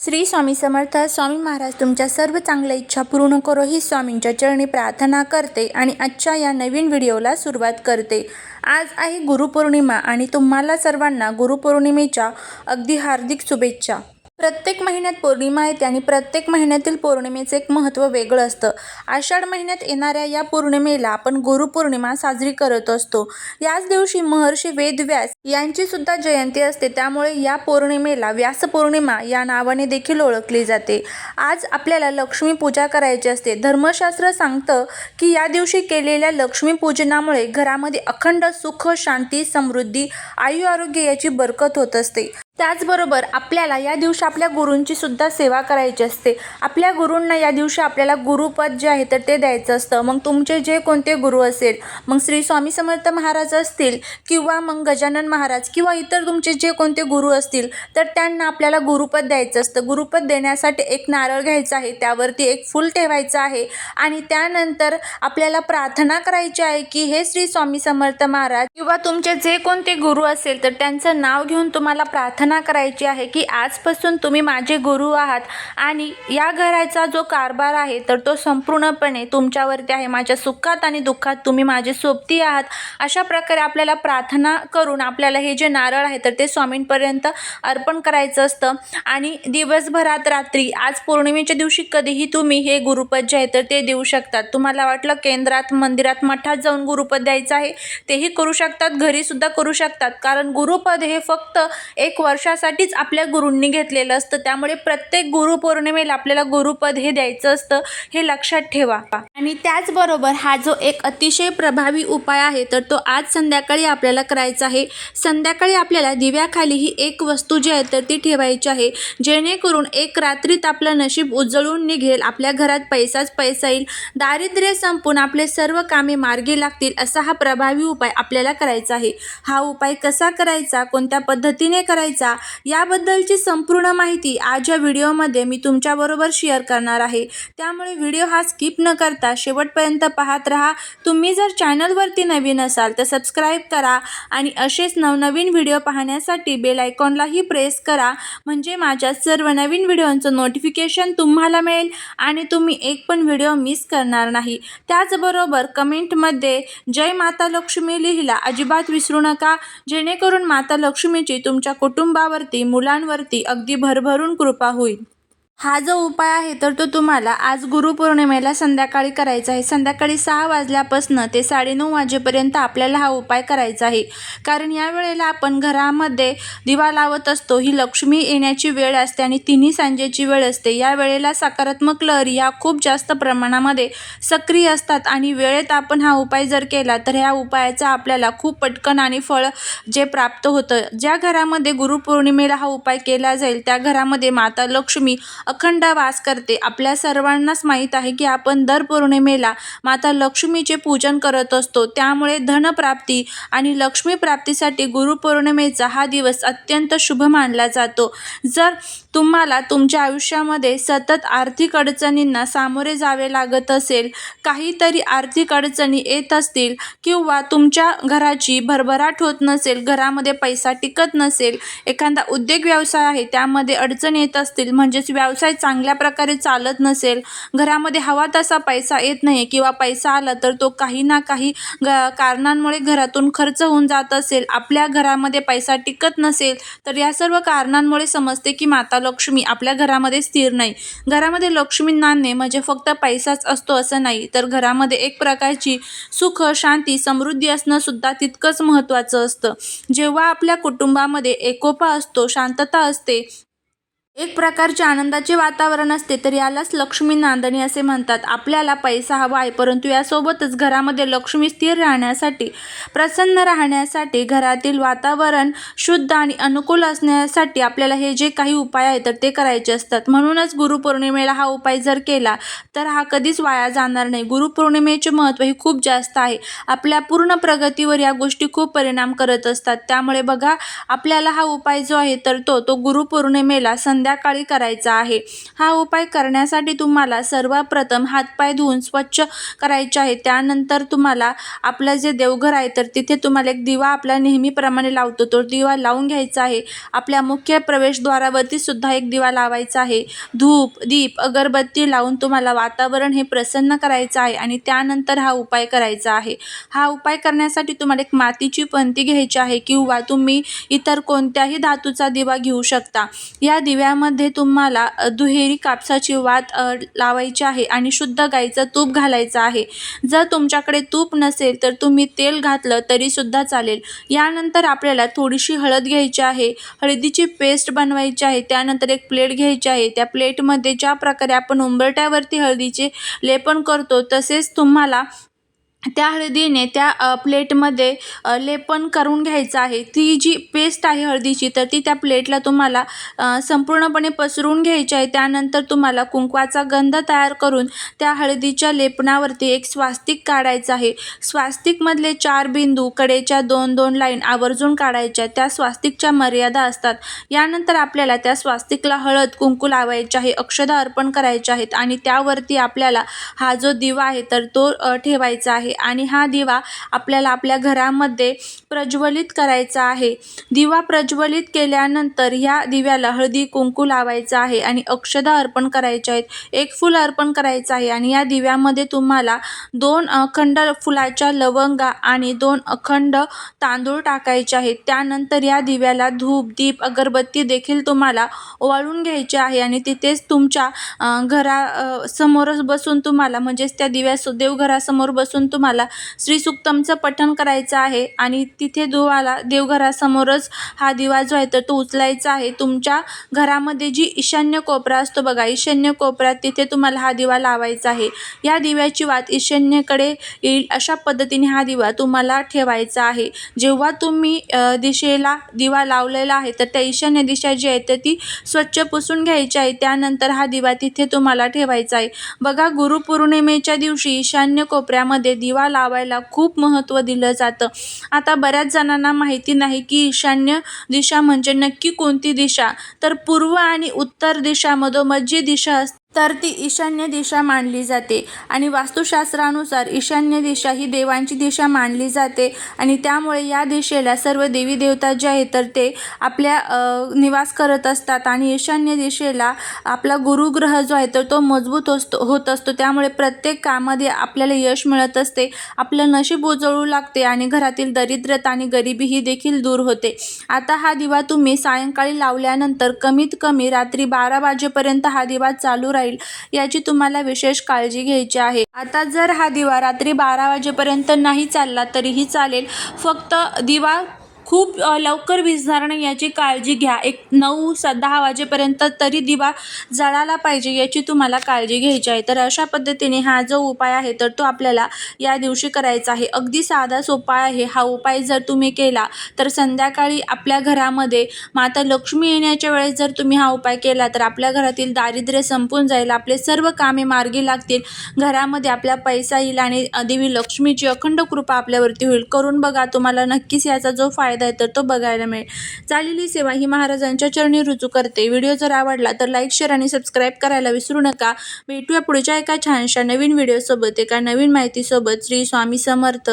श्री स्वामी समर्थ स्वामी महाराज तुमच्या सर्व चांगल्या इच्छा पूर्ण करो ही स्वामींच्या चरणी प्रार्थना करते आणि आजच्या या नवीन व्हिडिओला सुरुवात करते. आज आहे गुरुपौर्णिमा आणि तुम्हाला सर्वांना गुरुपौर्णिमेच्या अगदी हार्दिक शुभेच्छा. प्रत्येक महिन्यात पौर्णिमा येते आणि प्रत्येक महिन्यातील पौर्णिमेचं एक महत्त्व वेगळं असतं. आषाढ महिन्यात येणाऱ्या या पौर्णिमेला आपण गुरुपौर्णिमा साजरी करत असतो. याच दिवशी महर्षी वेदव्यास यांची सुद्धा जयंती असते. त्यामुळे या पौर्णिमेला व्यासपौर्णिमा या नावाने देखील ओळखली जाते. आज आपल्याला लक्ष्मी पूजा करायची असते. धर्मशास्त्र सांगतं की या दिवशी केलेल्या लक्ष्मी पूजनामुळे घरामध्ये अखंड सुख शांती समृद्धी आयु आरोग्य याची बरकत होत असते. त्याचबरोबर आपल्याला या दिवशी आपल्या गुरूंची सुद्धा सेवा करायची असते. आपल्या गुरूंना या दिवशी आपल्याला गुरुपद जे आहे तर ते द्यायचं असतं. मग तुमचे जे कोणते गुरु असेल मग श्री स्वामी समर्थ महाराज असतील किंवा मग गजानन महाराज किंवा इतर तुमचे जे कोणते गुरु असतील तर त्यांना आपल्याला गुरुपद द्यायचं असतं. गुरुपद देण्यासाठी एक नारळ घ्यायचा आहे त्यावरती एक फूल ठेवायचं आहे आणि त्यानंतर आपल्याला प्रार्थना करायची आहे की हे श्री स्वामी समर्थ महाराज किंवा तुमचे जे कोणते गुरु असेल तर त्यांचं नाव घेऊन तुम्हाला प्रार्थना करायची आहे की आजपासून तुम्ही माझे गुरु आहात आणि या घराचा जो कारभार आहे तर तो संपूर्णपणे तुमच्यावरती आहे. माझ्या सुखात आणि दुःखात तुम्ही माझे सोबती आहात. अशा प्रकारे आपल्याला प्रार्थना करून आपल्याला हे जे नारळ आहे तर ते स्वामींपर्यंत अर्पण करायचं असतं. आणि दिवसभरात रात्री आज पौर्णिमेच्या दिवशी कधीही तुम्ही हे गुरुपद जे आहे तर ते देऊ शकतात. तुम्हाला वाटलं केंद्रात मंदिरात मठात जाऊन गुरुपद द्यायचं आहे तेही करू शकतात घरीसुद्धा करू शकतात. कारण गुरुपद हे फक्त एक वर्षासाठीच आपल्या गुरूंनी घेतलेलं असतं. त्यामुळे प्रत्येक गुरुपौर्णिमेला आपल्याला गुरुपद हे द्यायचं असतं हे लक्षात ठेवा. आणि त्याचबरोबर हा जो एक अतिशय प्रभावी उपाय आहे तर तो आज संध्याकाळी आपल्याला करायचा आहे. संध्याकाळी आपल्याला दिव्याखाली ही एक वस्तू जी आहे तर ती ठेवायची आहे. जेणेकरून एक रात्रीत आपलं नशीब उजळून निघेल आपल्या घरात पैसाच पैसा येईल दारिद्र्य संपून आपले सर्व कामे मार्गी लागतील असा हा प्रभावी उपाय आपल्याला करायचा आहे. हा उपाय कसा करायचा कोणत्या पद्धतीने करायचा याबद्दलची संपूर्ण माहिती आज या व्हिडिओमध्ये मी तुमच्याबरोबर शेअर करणार आहे. त्यामुळे व्हिडिओ हा स्किप न करता शेवटपर्यंत पाहत राहा. तुम्ही जर चॅनलवरती नवीन असाल तर सबस्क्राईब करा आणि असेच नवनवीन व्हिडिओ पाहण्यासाठी बेल आयकॉनलाही प्रेस करा. म्हणजे माझ्या सर्व नवीन व्हिडिओंचं नोटिफिकेशन तुम्हाला मिळेल आणि तुम्ही एक पण व्हिडिओ मिस करणार नाही. त्याचबरोबर कमेंटमध्ये जय माता लक्ष्मी लिहिला. अजिबात विसरू नका. जेणेकरून माता लक्ष्मीची तुमच्या कुटुंब कुटुंबावरती मुलांवरती अगदी भरभरून कृपा होईल. हा जो उपाय आहे तर तो तुम्हाला आज गुरुपौर्णिमेला संध्याकाळी करायचा आहे. संध्याकाळी सहा वाजल्यापासून ते साडेनऊ वाजेपर्यंत आपल्याला हा उपाय करायचा आहे. कारण या वेळेला आपण घरामध्ये दिवा लावत असतो ही लक्ष्मी येण्याची वेळ असते आणि तिन्ही सांजेची वेळ असते. या वेळेला सकारात्मक लहरी ह्या खूप जास्त प्रमाणामध्ये सक्रिय असतात आणि वेळेत आपण हा उपाय जर केला तर ह्या उपायाचा आपल्याला खूप पटकन आणि फळ जे प्राप्त होतं. ज्या घरामध्ये गुरुपौर्णिमेला हा उपाय केला जाईल त्या घरामध्ये माता लक्ष्मी अखंड वास करते. आपल्या सर्वांनाच माहीत आहे की आपण दर पौर्णिमेला माता लक्ष्मीचे पूजन करत असतो. त्यामुळे धनप्राप्ती आणि लक्ष्मी प्राप्तीसाठी गुरुपौर्णिमेचा हा दिवस अत्यंत शुभ मानला जातो. जर तुम्हाला तुमच्या आयुष्यामध्ये सतत आर्थिक अडचणींना सामोरे जावे लागत असेल काहीतरी आर्थिक अडचणी येत असतील किंवा तुमच्या घराची भरभराट होत नसेल घरामध्ये पैसा टिकत नसेल एखादा उद्योग व्यवसाय आहे त्यामध्ये अडचण येत असतील म्हणजेच व्यवसाय चांगल्या प्रकारे चालत नसेल घरामध्ये हवा तसा पैसा येत नाही किंवा पैसा आला तर तो काही ना काही ग कारणांमुळे घरातून खर्च होऊन जात असेल आपल्या घरामध्ये पैसा टिकत नसेल तर या सर्व कारणांमुळे समजते की माता लक्ष्मी आपल्या घरामध्ये स्थिर नाही. घरामध्ये लक्ष्मी नाणे म्हणजे फक्त पैसाच असतो असं नाही तर घरामध्ये एक प्रकारची सुख शांती समृद्धी असणं सुद्धा तितकंच महत्त्वाचं असतं. जेव्हा आपल्या कुटुंबामध्ये एकोपा असतो शांतता असते एक प्रकारचे आनंदाचे वातावरण असते तर यालाच लक्ष्मी नांदणी असे म्हणतात. आपल्याला पैसा हवा आहे परंतु यासोबतच घरामध्ये लक्ष्मी स्थिर राहण्यासाठी प्रसन्न राहण्यासाठी घरातील वातावरण शुद्ध आणि अनुकूल असण्यासाठी आपल्याला हे जे काही उपाय आहेत तर ते करायचे असतात. म्हणूनच गुरुपौर्णिमेला हा उपाय जर केला तर हा कधीच वाया जाणार नाही. गुरुपौर्णिमेचे महत्त्व हे खूप जास्त आहे. आपल्या पूर्ण प्रगतीवर या गोष्टी खूप परिणाम करत असतात. त्यामुळे बघा आपल्याला हा उपाय जो आहे तर तो तो गुरुपौर्णिमेला सं संध्याकाळी करायचा आहे. हा उपाय करण्यासाठी तुम्हाला सर्वप्रथम हातपाय धुवून स्वच्छ करायचे आहे. त्यानंतर तुम्हाला आपलं जे देवघर आहे तर तिथे तुम्हाला एक दिवा आपला नेहमीप्रमाणे लावतो. तो दिवा लावून घ्यायचा आहे. आपल्या मुख्य प्रवेशद्वारावरती सुद्धा एक दिवा लावायचा आहे. धूप दीप अगरबत्ती लावून तुम्हाला वातावरण हे प्रसन्न करायचं आहे आणि त्यानंतर हा उपाय करायचा आहे. हा उपाय करण्यासाठी तुम्हाला एक मातीची पंती घ्यायची आहे किंवा तुम्ही इतर कोणत्याही धातूचा दिवा घेऊ शकता. या दिव्या त्यामध्ये तुम्हाला दुहेरी कापसाची वात लावायची आहे आणि शुद्ध गाईचं तूप घालायचं आहे. जर तुमच्याकडे तूप नसेल तर तुम्ही तेल घातलं तरीसुद्धा चालेल. यानंतर आपल्याला थोडीशी हळद घ्यायची आहे. हळदीची पेस्ट बनवायची आहे. त्यानंतर एक प्लेट घ्यायची आहे. त्या प्लेटमध्ये ज्या प्रकारे आपण उंबरट्यावरती हळदीचे लेपन करतो तसेच तुम्हाला त्या हळदीने त्या प्लेटमध्ये लेपन करून घ्यायचं आहे. ती जी पेस्ट आहे हळदीची तर ती त्या प्लेटला तुम्हाला संपूर्णपणे पसरून घ्यायची आहे. त्यानंतर तुम्हाला कुंकवाचा गंध तयार करून त्या हळदीच्या लेपनावरती एक स्वास्तिक काढायचं आहे. स्वास्तिकमधले चार बिंदू कडेच्या दोन दोन लाईन आवर्जून काढायच्या त्या स्वास्तिकच्या मर्यादा असतात. यानंतर आपल्याला त्या स्वास्तिकला हळद कुंकू लावायचे आहे अक्षदा अर्पण करायचे आहेत आणि त्यावरती आपल्याला हा जो दिवा आहे तर तो ठेवायचा आहे. आणि हा दिवा आपल्याला आपल्या घरामध्ये प्रज्वलित करायचा आहे. दिवा प्रज्वलित केल्यानंतर ह्या दिव्याला हळदी कुंकू लावायचं आहे आणि अक्षदा अर्पण करायच्या आहेत. एक फूल अर्पण करायचं आहे आणि या दिव्यामध्ये तुम्हाला दोन अखंड फुलाच्या लवंगा आणि दोन अखंड तांदूळ टाकायचे आहेत. त्यानंतर या दिव्याला धूप दीप अगरबत्ती देखील तुम्हाला ओवाळून घ्यायचे आहे आणि तिथेच तुमच्या घरा समोरच बसून तुम्हाला म्हणजेच त्या दिव्या देवघरासमोर बसून तुम्हाला श्रीसुक्तमचं पठण करायचं आहे आणि तिथे दुवाला देवघरासमोरच हा दिवा जो आहे तर तो उचलायचा आहे. तुमच्या घरामध्ये जी ईशान्य कोपरा असतो बघा ईशान्य कोपऱ्यात तिथे तुम्हाला हा दिवा लावायचा आहे. या दिव्याची वात ईशान्येकडे येईल अशा पद्धतीने हा दिवा तुम्हाला ठेवायचा आहे. जेव्हा तुम्ही दिशेला दिवा लावलेला आहे तर त्या ईशान्य दिशा जी आहे तर ती स्वच्छ पुसून घ्यायची आहे. त्यानंतर हा दिवा तिथे तुम्हाला ठेवायचा आहे. बघा गुरुपौर्णिमेच्या दिवशी ईशान्य कोपऱ्यामध्ये दिवा लावायला खूप महत्त्व दिलं जातं. आता बऱ्याच जणांना माहिती नाही की ईशान्य दिशा म्हणजे नक्की कोणती दिशा? तर पूर्व आणि उत्तर दिशा मधोमध जी दिशा असते तर ती ईशान्य दिशा मानली जाते. आणि वास्तुशास्त्रानुसार ईशान्य दिशा ही देवांची दिशा मानली जाते. आणि त्यामुळे या दिशेला सर्व देवी देवता जे आहेत तर ते आपल्या निवास करत असतात. आणि ईशान्य दिशेला आपला गुरुग्रह जो आहे तर तो मजबूत असतो होत असतो. त्यामुळे प्रत्येक कामामध्ये आपल्याला यश मिळत असते. आपलं नशीब उजळू लागते आणि घरातील दरिद्रता आणि गरिबी ही देखील दूर होते. आता हा दिवा तुम्ही सायंकाळी लावल्यानंतर कमीत कमी रात्री बारा वाजेपर्यंत हा दिवा चालू राहील. याची तुम्हाला विशेष काळजी घ्यायची आहे. आता जर हा दिवा रात्री बारा वाजेपर्यंत नाही चालला तरीही चालेल. फक्त दिवा खूप लवकर विझणार याची काळजी घ्या. एक नऊ स दहा वाजेपर्यंत तरी दिवा जळाला पाहिजे याची तुम्हाला काळजी घ्यायची आहे. तर अशा पद्धतीने हा जो उपाय आहे तर तो आपल्याला या दिवशी करायचा आहे. अगदी साधा सोपा आहे. हा उपाय जर तुम्ही केला तर संध्याकाळी आपल्या घरामध्ये माता लक्ष्मी येण्याच्या वेळेस जर तुम्ही हा उपाय केला तर आपल्या घरातील दारिद्र्य संपून जाईल. आपले सर्व कामे मार्गी लागतील. घरामध्ये आपला पैसा येईल आणि देवी लक्ष्मीची अखंड कृपा आपल्यावरती होईल. करून बघा तुम्हाला नक्कीच याचा जो फायदा आहे तर तो बघायला मिळेल. चालेली सेवा ही महाराजांच्या चरणी रुजू करते. व्हिडिओ जर आवडला तर लाईक शेअर आणि सबस्क्राईब करायला विसरू नका. भेटूया पुढच्या एका छानशा नवीन व्हिडिओसोबत. एका नवीन माहितीसोबत. श्री स्वामी समर्थ.